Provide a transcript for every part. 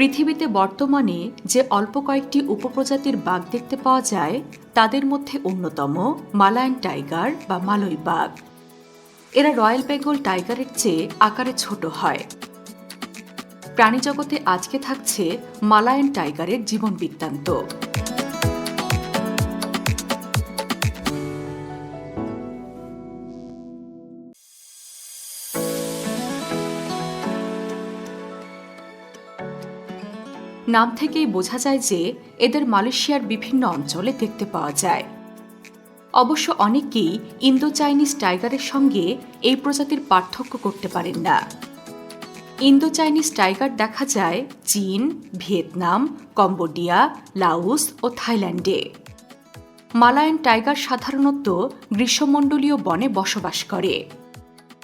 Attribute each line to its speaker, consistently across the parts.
Speaker 1: পৃথিবীতে বর্তমানে যে অল্প কয়েকটি উপপ্রজাতির বাঘ দেখতে পাওয়া যায়, তাদের মধ্যে অন্যতম মালায়ান টাইগার বা মালয় বাঘ। এরা রয়্যাল বেঙ্গল টাইগারের চেয়ে আকারে ছোট হয়। প্রাণীজগতে আজকে থাকছে মালায়ান টাইগারের জীবন বৃত্তান্ত। নাম থেকেই বোঝা যায় যে এদের মালয়েশিয়ার বিভিন্ন অঞ্চলে দেখতে পাওয়া যায়। অবশ্য অনেকেই ইন্দো চাইনিজ টাইগারের সঙ্গে এই প্রজাতির পার্থক্য করতে পারেন না। ইন্দো চাইনিজ টাইগার দেখা যায় চীন, ভিয়েতনাম, কম্বোডিয়া লাউস ও থাইল্যান্ডে। মালায়ন টাইগার সাধারণত গ্রীষ্মমণ্ডলীয় বনে বসবাস করে,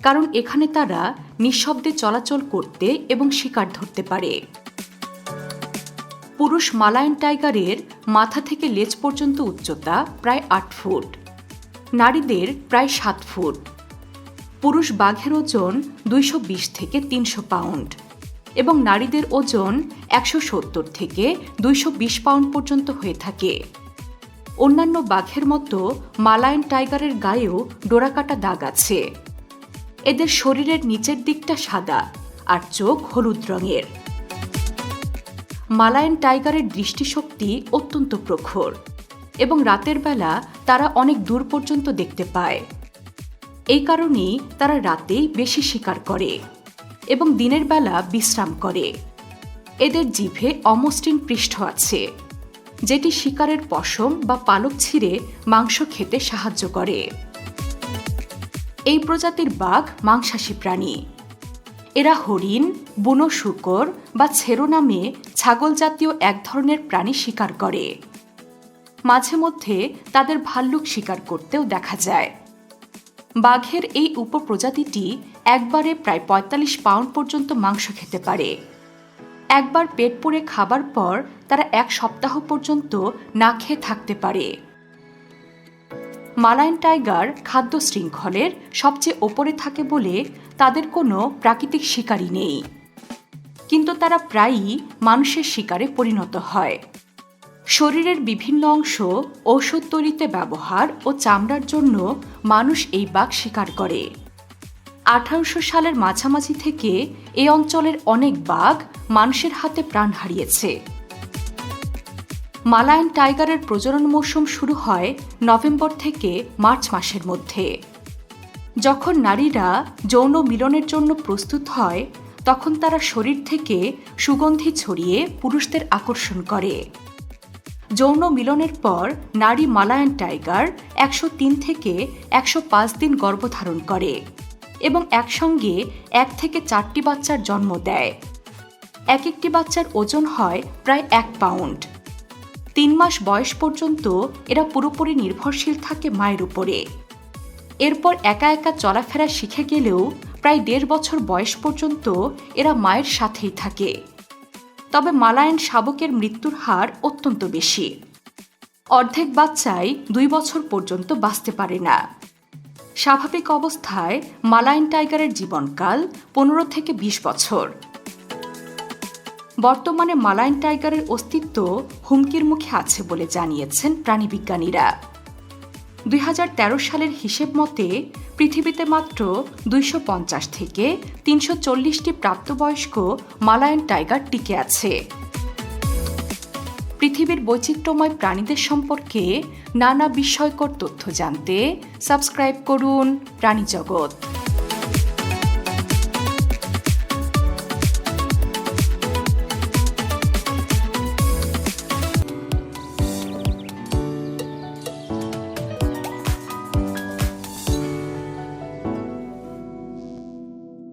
Speaker 1: কারণ এখানে তারা নিঃশব্দে চলাচল করতে এবং শিকার ধরতে পারে। পুরুষ মালায়ন টাইগারের মাথা থেকে লেজ পর্যন্ত উচ্চতা প্রায় আট ফুট। নারীদের প্রায় সাত ফুট। পুরুষ বাঘের ওজন দুইশো বিশ থেকে তিনশো পাউন্ড এবং নারীদের ওজন একশো সত্তর থেকে দুইশো বিশ পাউন্ড পর্যন্ত হয়ে থাকে। অন্যান্য বাঘের মতো মালায়ন টাইগারের গায়েও ডোরাকাটা দাগ আছে। এদের শরীরের নিচের দিকটা সাদা আর চোখ হলুদ রঙের। মালায়ন টাইগারের দৃষ্টিশক্তি অত্যন্ত প্রখর এবং রাতের বেলা তারা অনেক দূর পর্যন্ত দেখতে পায়। এই কারণেই তারা রাতেই বেশি শিকার করে এবং দিনের বেলা বিশ্রাম করে। এদের জিভে অমসৃণ পৃষ্ঠ আছে, যেটি শিকারের পশম বা পালক ছিঁড়ে মাংস খেতে সাহায্য করে। এই প্রজাতির বাঘ মাংসাশী প্রাণী। এরা হরিণ, বুনো শুকর বা ছেরো নামে ছাগল জাতীয় এক ধরনের প্রাণী শিকার করে। মাঝে মধ্যে তাদের ভাল্লুক শিকার করতেও দেখা যায়। বাঘের এই উপপ্রজাতিটি একবারে প্রায় ৪৫ পাউন্ড পর্যন্ত মাংস খেতে পারে। একবার পেট পরে খাবার পর তারা এক সপ্তাহ পর্যন্ত না খেয়ে থাকতে পারে। মালায়ন টাইগার খাদ্য শৃঙ্খলের সবচেয়ে ওপরে থাকে বলে তাদের কোনো প্রাকৃতিক শিকারী নেই। কিন্তু তারা প্রায়ই মানুষের শিকারে পরিণত হয়। শরীরের বিভিন্ন অংশ ঔষধ তৈরিতে ব্যবহার ও চামড়ার জন্য মানুষ এই বাঘ শিকার করে। আঠারোশো সালের মাঝামাঝি থেকে এই অঞ্চলের অনেক বাঘ মানুষের হাতে প্রাণ হারিয়েছে। মালায়ন টাইগারের প্রজনন মৌসুম শুরু হয় নভেম্বর থেকে মার্চ মাসের মধ্যে। যখন নারীরা যৌন মিলনের জন্য প্রস্তুত হয়, তখন তারা শরীর থেকে সুগন্ধি ছড়িয়ে পুরুষদের আকর্ষণ করে। যৌন মিলনের পর নারী মালায়ন টাইগার একশো তিন থেকে একশো পাঁচ দিন গর্ভধারণ করে এবং একসঙ্গে এক থেকে চারটি বাচ্চার জন্ম দেয়। এক একটি বাচ্চার ওজন হয় প্রায় এক পাউন্ড। তিন মাস বয়স পর্যন্ত এরা পুরোপুরি নির্ভরশীল থাকে মায়ের উপরে। এরপর একা একা চলাফেরা শিখে গেলেও প্রায় দেড় বছর বয়স পর্যন্ত এরা মায়ের সাথেই থাকে। তবে মালায়ন শাবকের মৃত্যুর হার অত্যন্ত বেশি। অর্ধেক বাচ্চাই দুই বছর পর্যন্ত বাঁচতে পারে না। স্বাভাবিক অবস্থায় মালায়ন টাইগারের জীবনকাল পনেরো থেকে ২০ বছর। বর্তমানে মালায়ন টাইগারের অস্তিত্ব হুমকির মুখে আছে বলে জানিয়েছেন প্রাণীবিজ্ঞানীরা দুই হাজার তেরো সালের হিসেব মতে পৃথিবীতে মাত্র দুইশো পঞ্চাশ থেকে তিনশো চল্লিশটি প্রাপ্তবয়স্ক মালায়ন টাইগার টিকে আছে। পৃথিবীর বৈচিত্র্যময় প্রাণীদের সম্পর্কে নানা বিস্ময়কর তথ্য জানতে সাবস্ক্রাইব করুন প্রাণী জগৎ